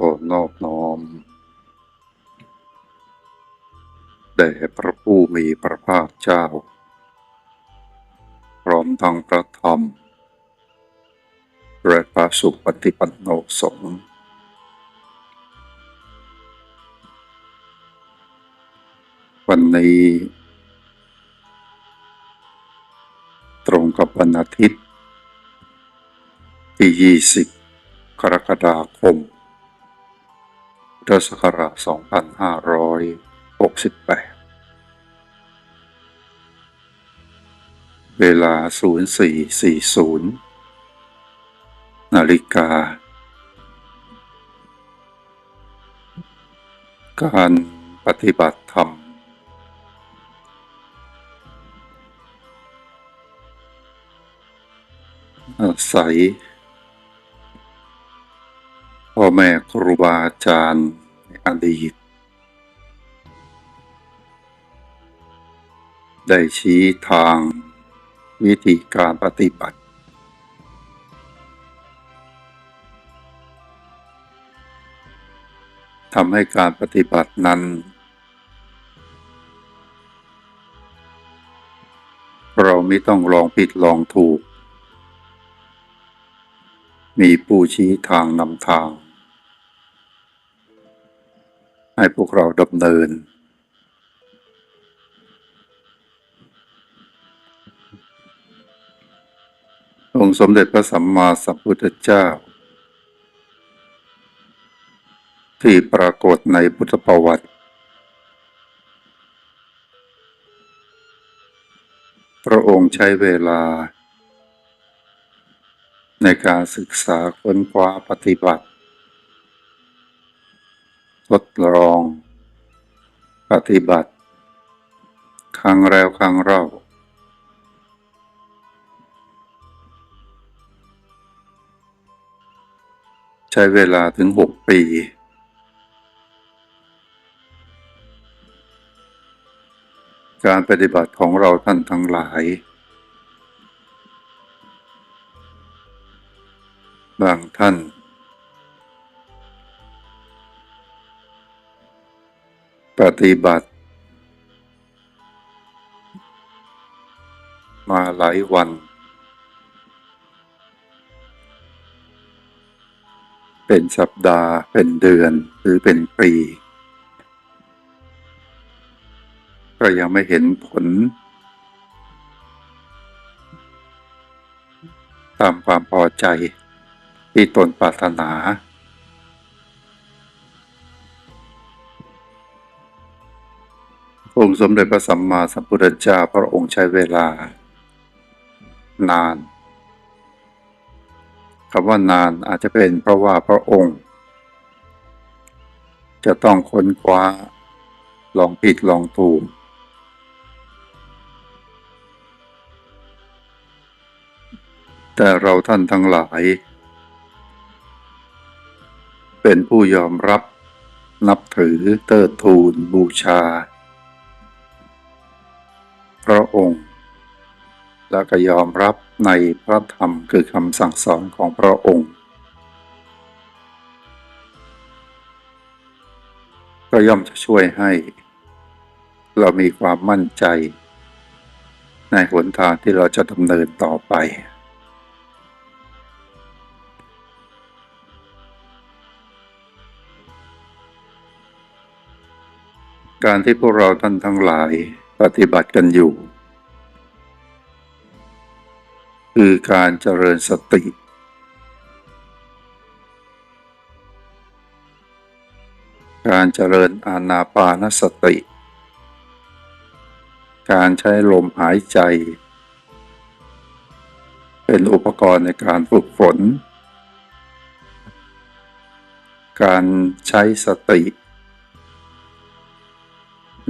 ขอนอบน้อมแด่พระผู้มีพระภาคเจ้า พร้อมทั้งพระธรรม และพระสุปฏิปันโนสงฆ์วันนี้ ตรงกับวันอาทิตย์ที่ 20 กรกฎาคม ทธศักราช 2568 เวลา 0440 นาฬิกา การปฏิบัติธรรม อาศัย พ่อแม่ครูบาอาจารย์ในอดีต ได้ชี้ทางวิธีการปฏิบัติ ทำให้การปฏิบัตินั้น เราไม่ต้องลองผิดลองถูก มีผู้ชี้ทางนำทาง ให้พวกเราดำเนิน องค์สมเด็จพระสัมมาสัมพุทธเจ้า ที่ปรากฏในพุทธประวัติ พระองค์ใช้เวลา ในการศึกษาค้นคว้าปฏิบัติ ทดลอง ปฏิบัติ ครั้งแล้วครั้งเล่าใช้เวลาถึงหกปี การปฏิบัติของเราท่านทั้งหลาย ฏิบัติ มาหลายวัน เป็นสัปดาห์ เป็นเดือน หรือเป็นปี ก็ยังไม่เห็นผล ตามความพอใจที่ตนปรารถนา องค์สมเด็จพระสัมมาสัมพุทธเจ้าพระองค์ใช้เวลา นานคำว่านานอาจจะเป็นเพราะว่าพระองค์ จะต้องค้นคว้า ลองผิดลองถูกแต่เราท่านทั้งหลาย เป็นผู้ยอมรับนับถือเติดทูนบูชา พระองค์ แล้วก็ยอมรับในพระธรรมคือคำสั่งสอนของพระองค์ ก็ย่อมจะช่วยให้ เรามีความมั่นใจ ในหนทางที่เราจะดำเนินต่อไปการที่พวกเราท่านทั้งหลาย ปฏิบัติกันอยู่ คือการเจริญสติ การเจริญอานาปานสติ การใช้ลมหายใจ เป็นอุปกรณ์ในการฝึกฝน การใช้สติ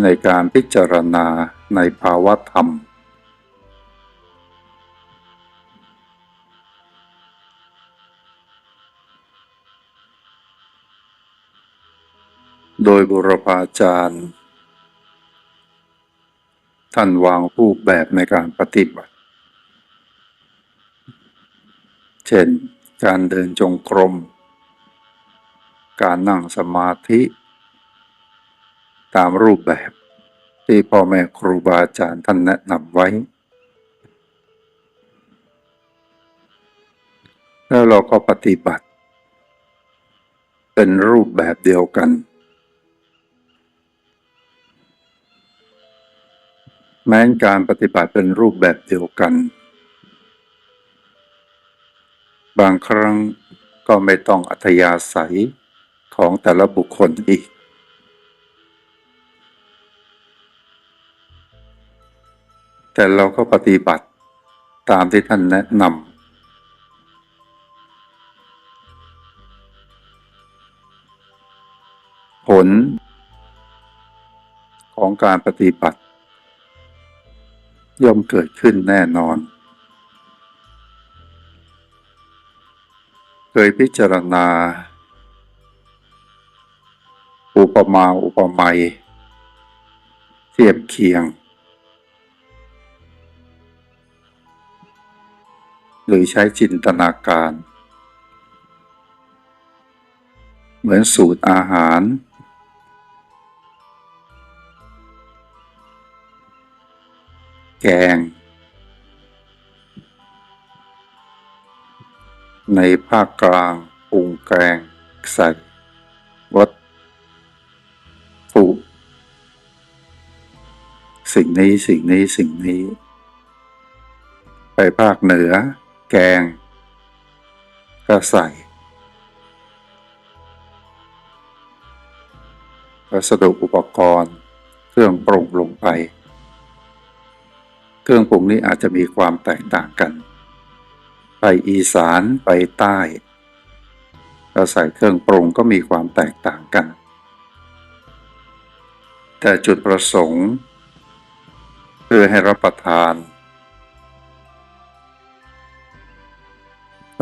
ในการพิจารณาในภาวะธรรม โดยบุรพาจารย์ ท่านวางรูปแบบในการปฏิบัติ เช่น การเดินจงกรม การนั่งสมาธิ ตามรูปแบบ ที่พ่อแม่ครูบาอาจารย์ท่านแนะนำไว้ แล้วเราก็ปฏิบัติ เป็นรูปแบบเดียวกัน แม้การปฏิบัติเป็นรูปแบบเดียวกัน บางครั้งก็ไม่ต้องอัธยาศัยของแต่ละบุคคลอีก แต่เราก็ปฏิบัติตามที่ท่านแนะนำผล ของการปฏิบัติ ย่อมเกิดขึ้นแน่นอน เคยพิจารณา อุปมาอุปไมยเทียบเคียง หรือใช้จินตนาการ เหมือนสูตรอาหาร แกง ในภาคกลางปรุงแกงใส่วัตถุสิ่งนี้สิ่งนี้สิ่งนี้ ไปภาคเหนือ แกง ก็ใส่ วัสดุอุปกรณ์ เครื่องปรุงลงไป เครื่องปรุงนี้อาจจะมีความแตกต่างกัน ไปอีสานไปใต้เราใส่เครื่องปรุงก็มีความแตกต่างกัน แต่จุดประสงค์เพื่อให้รับประทาน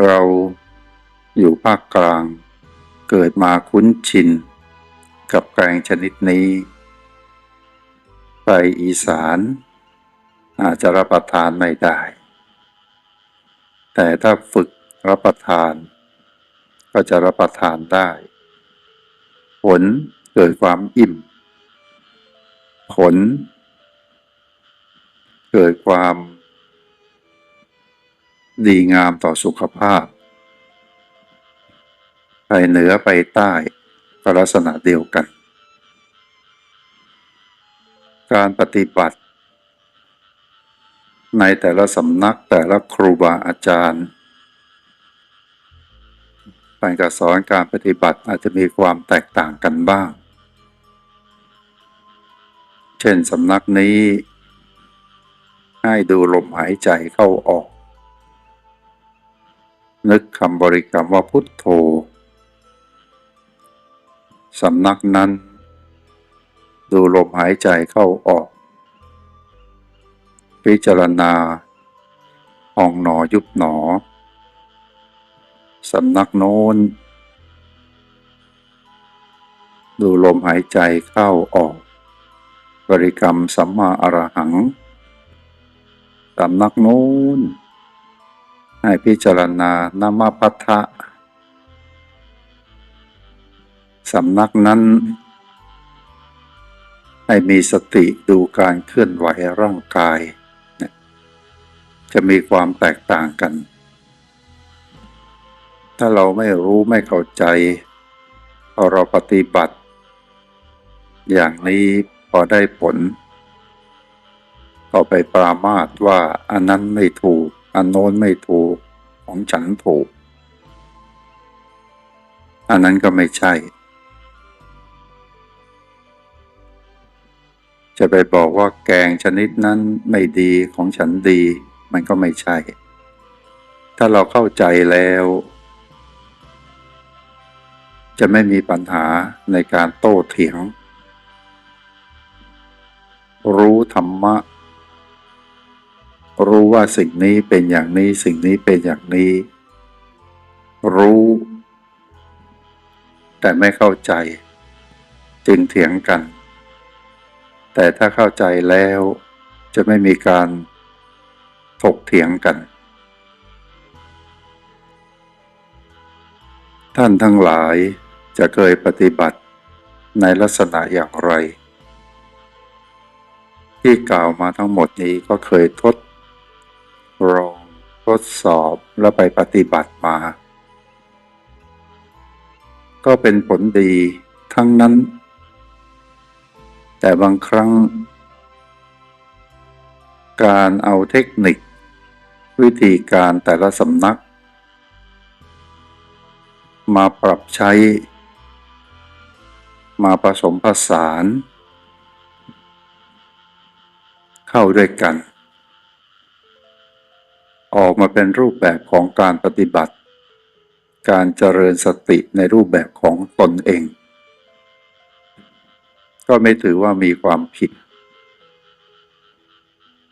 เราอยู่ภาคกลาง เกิดมาคุ้นชิน กับแกงชนิดนี้ ไปอีสาน อาจจะรับประทานไม่ได้ แต่ถ้าฝึกรับประทาน ก็จะรับประทานได้ ผลเกิดความอิ่ม ผล เกิดความ ดีงามต่อสุขภาพ ไปเหนือไปใต้ก็ลักษณะเดียวกัน การปฏิบัติ ในแต่ละสำนักแต่ละครูบาอาจารย์การการสอนการปฏิบัติอาจจะมีความแตกต่างกันบ้าง เช่นสำนักนี้ ให้ดูลมหายใจเข้าออก นึกคำบริกรรมว่าพุทโธสำนักนั้น ดูลมหายใจเข้าออก พิจารณาองหนอยุบหนอสำนักโน้น ดูลมหายใจเข้าออก บริกรรมสัมมาอรหังสำนักโน้น ให้พิจารณานามพัทธะสำนักนั้น ให้มีสติดูการเคลื่อนไหวร่างกาย จะมีความแตกต่างกัน ถ้าเราไม่รู้ไม่เข้าใจพอเราปฏิบัติ อย่างนี้พอได้ผล ก็ไปปรามาสว่าอันนั้นไม่ถูก อันโน้นไม่ถูก ของฉันถูก อันนั้นก็ไม่ใช่ จะไปบอกว่าแกงชนิดนั้นไม่ดีของฉันดี มันก็ไม่ใช่ ถ้าเราเข้าใจแล้ว จะไม่มีปัญหาในการโต้เถียง รู้ธรรมะ รู้ว่าสิ่งนี้เป็นอย่างนี้สิ่งนี้เป็นอย่างนี้ รู้ แต่ไม่เข้าใจ จึงเถียงกัน แต่ถ้าเข้าใจแล้วจะไม่มีการถกเถียงกัน ท่านทั้งหลายจะเคยปฏิบัติในลักษณะอย่างไร ที่กล่าวมาทั้งหมดนี้ก็เคยทด ลองทดสอบแล้วไปปฏิบัติมา ก็เป็นผลดีทั้งนั้น แต่บางครั้ง การเอาเทคนิค วิธีการแต่ละสำนัก มาปรับใช้ มาผสมผสาน เข้าด้วยกัน ออกมาเป็นรูปแบบของการปฏิบัติ การเจริญสติในรูปแบบของตนเอง ก็ไม่ถือว่ามีความผิด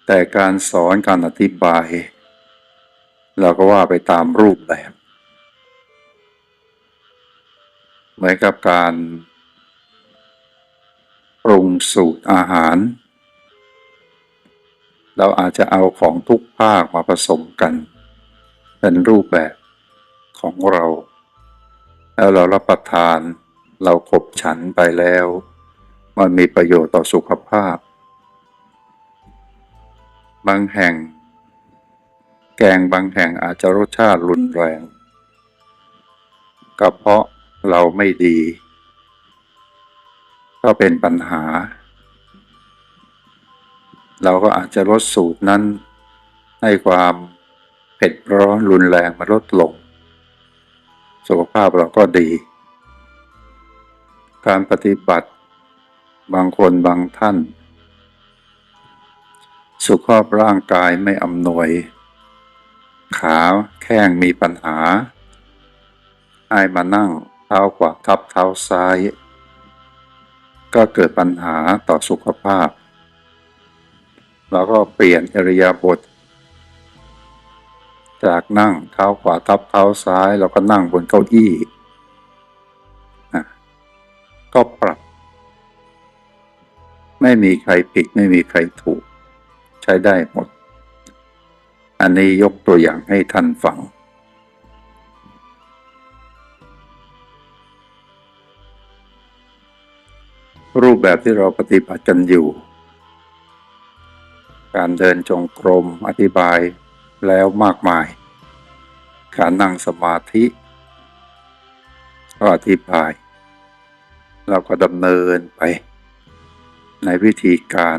แต่การสอนการอธิบาย เราก็ว่าไปตามรูปแบบ เหมือนกับการปรุงสูตรอาหาร เราอาจจะเอาของทุกภาคมาผสมกัน เป็นรูปแบบของเรา แล้วเรารับประทานเราขบฉันไปแล้ว มันมีประโยชน์ต่อสุขภาพ บางแห่ง แกงบางแห่งอาจจะรสชาติรุนแรงก็เพราะเราไม่ดี ก็เป็นปัญหา เราก็อาจจะลดสูตรนั้น ให้ความเผ็ดร้อนรุนแรงมาลดลง สุขภาพเราก็ดี การปฏิบัติบางคนบางท่าน สุขภาพร่างกายไม่อำนวย ขาแข้งมีปัญหาให้มานั่งเท้าขวาทับเท้าซ้าย ก็เกิดปัญหาต่อสุขภาพ แล้วก็เปลี่ยนอริยาบท จากนั่งเท้าขวาทับเท้าซ้ายแล้วก็นั่งบนเก้าอี้นะก็ปรับ ไม่มีใครผิดไม่มีใครถูก ใช้ได้หมด อันนี้ยกตัวอย่างให้ท่านฟังรูปแบบที่เราปฏิบัติกันอยู่ การเดินจงกรมอธิบายแล้วมากมาย การนั่งสมาธิก็อธิบาย เราก็ดำเนินไป ในวิธีการ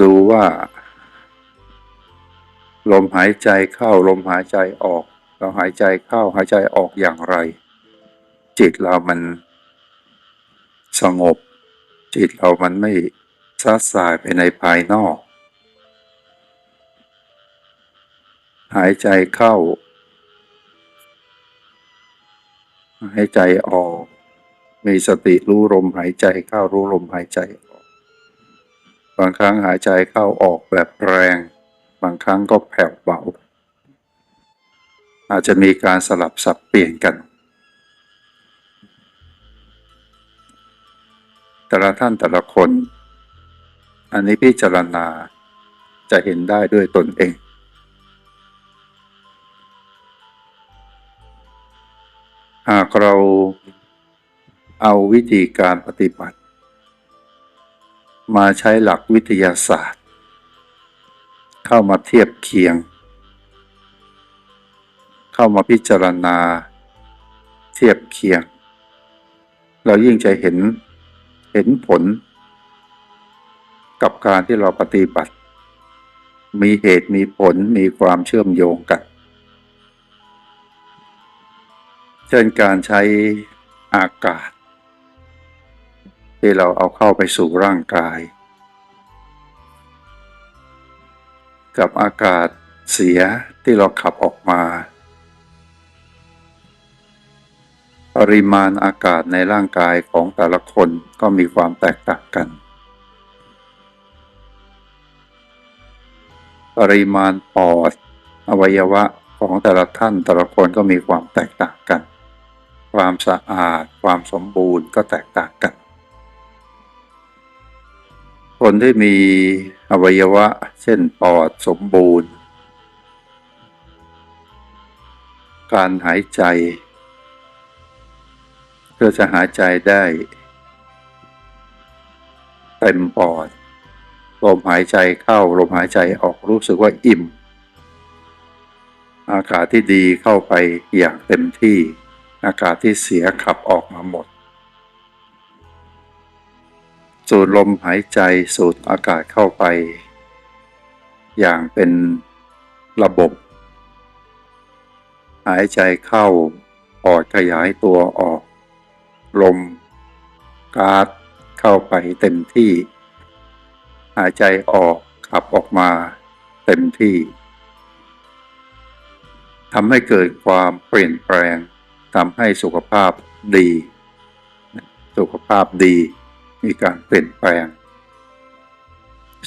ดูว่า ลมหายใจเข้าลมหายใจออก เราหายใจเข้าหายใจออกอย่างไร จิตเรามันสงบ จิตเรามันไม่ ซัดสายไปในภายนอก หายใจเข้า หายใจออก มีสติรู้ลมหายใจเข้ารู้ลมหายใจออก บางครั้งหายใจเข้าออกแบบแรง บางครั้งก็แผ่วเบา อาจจะมีการสลับสับเปลี่ยนกันแต่ละท่านแต่ละคน อันนี้พิจารณาจะเห็นได้ด้วยตนเอง หากเราเอาวิธีการปฏิบัติ มาใช้หลักวิทยาศาสตร์ เข้ามาเทียบเคียง เข้ามาพิจารณา เทียบเคียง เรายิ่งจะเห็นเห็นผล กับการที่เราปฏิบัติ มีเหตุมีผลมีความเชื่อมโยงกัน เช่นการใช้อากาศ ที่เราเอาเข้าไปสู่ร่างกาย กับอากาศเสียที่เราขับออกมา ปริมาณอากาศในร่างกายของแต่ละคนก็มีความแตกต่างกัน ปริมาณปอด อวัยวะของแต่ละท่านแต่ละคนก็มีความแตกต่างกัน ความสะอาด ความสมบูรณ์ก็แตกต่างกัน คนที่มีอวัยวะ เช่นปอดสมบูรณ์ การหายใจก็จะหายใจได้ เต็มปอด ลมหายใจเข้าลมหายใจออกรู้สึกว่าอิ่ม อากาศที่ดีเข้าไปอย่างเต็มที่ อากาศที่เสียขับออกมาหมด สูดลมหายใจสูดอากาศเข้าไป อย่างเป็นระบบ หายใจเข้าปอดขยายตัวออก ลมก๊าซเข้าไปเต็มที่ หายใจออกขับออกมาเต็มที่ทำให้เกิดความเปลี่ยนแปลงทำให้สุขภาพดี สุขภาพดีมีการเปลี่ยนแปลง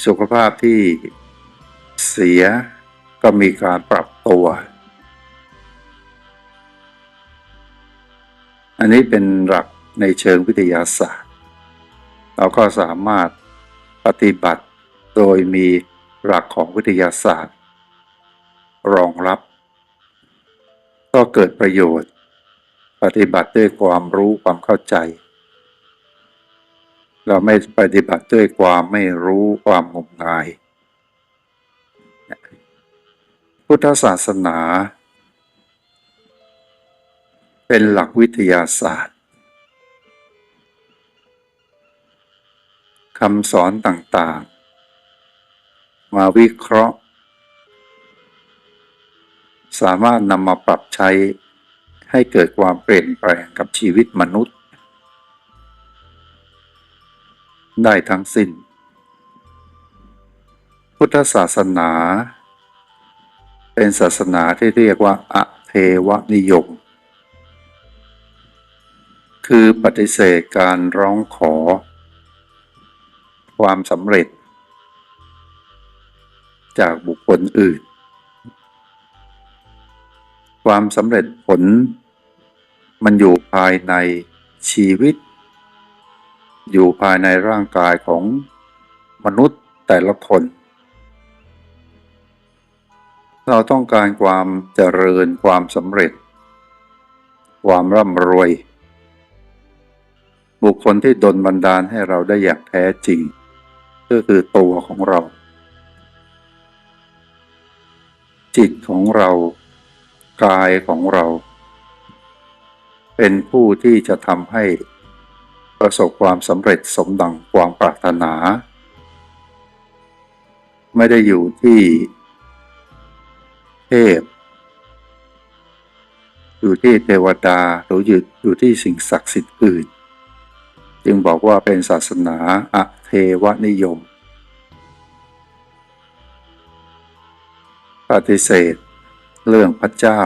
สุขภาพที่เสียก็มีการปรับตัว อันนี้เป็นหลักในเชิงวิทยาศาสตร์ เราก็สามารถ ปฏิบัติโดยมีหลักของวิทยาศาสตร์ รองรับ ก็เกิดประโยชน์ ปฏิบัติด้วยความรู้ความเข้าใจ เราไม่ปฏิบัติด้วยความไม่รู้ความงมงาย พุทธศาสนา เป็นหลักวิทยาศาสตร์ คำสอนต่างๆ มาวิเคราะห์ สามารถนำมาปรับใช้ให้เกิดความเปลี่ยนแปลงกับชีวิตมนุษย์ ได้ทั้งสิ้น พุทธศาสนา เป็นศาสนาที่เรียกว่าอเทวนิยม คือปฏิเสธการร้องขอ ความสำเร็จ จากบุคคลอื่น ความสำเร็จผล มันอยู่ภายในชีวิต อยู่ภายในร่างกายของมนุษย์แต่ละคน เราต้องการความเจริญความสำเร็จ ความร่ำรวยบุคคลที่ดลบันดาลให้เราได้อย่างแท้จริง ก็คือตัวของเรา จิตของเรา กายของเรา เป็นผู้ที่จะทำให้ประสบความสำเร็จสมดังความปรารถนา ไม่ได้อยู่ที่เทพ อยู่ที่เทวดาหรืออยู่อยู่ที่สิ่งศักดิ์สิทธิ์อื่น จึงบอกว่าเป็นศาสนาอเทวนิยม ปฏิเสธ เรื่องพระเจ้า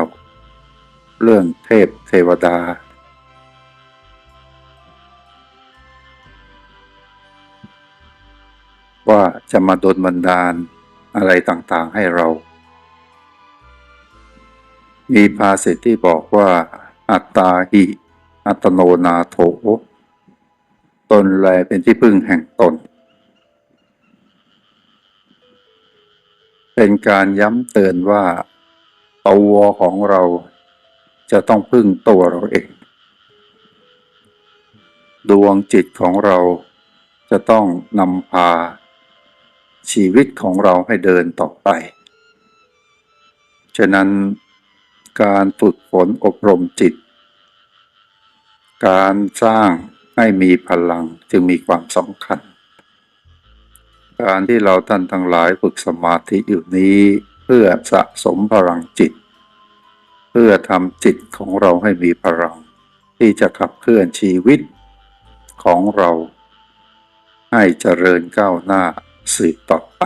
เรื่องเทพเทวดา ว่าจะมาดลบันดาลอะไรต่างๆให้เรา มีภาษิตที่บอกว่า อัตตาหิ อัตโนนาโถ ตนแลเป็นที่พึ่งแห่งตน เป็นการย้ำเตือนว่าตัวของเราจะต้องพึ่งตัวเราเอง ดวงจิตของเราจะต้องนำพา ชีวิตของเราให้เดินต่อไป ฉะนั้นการฝึกฝนอบรมจิต การสร้าง ให้มีพลังจึงมีความสำคัญ การที่เราท่านทั้งหลายฝึกสมาธิอยู่นี้เพื่อสะสมพลังจิต เพื่อทำจิตของเราให้มีพลัง ที่จะขับเคลื่อนชีวิตของเรา ให้เจริญก้าวหน้าสืบต่อไป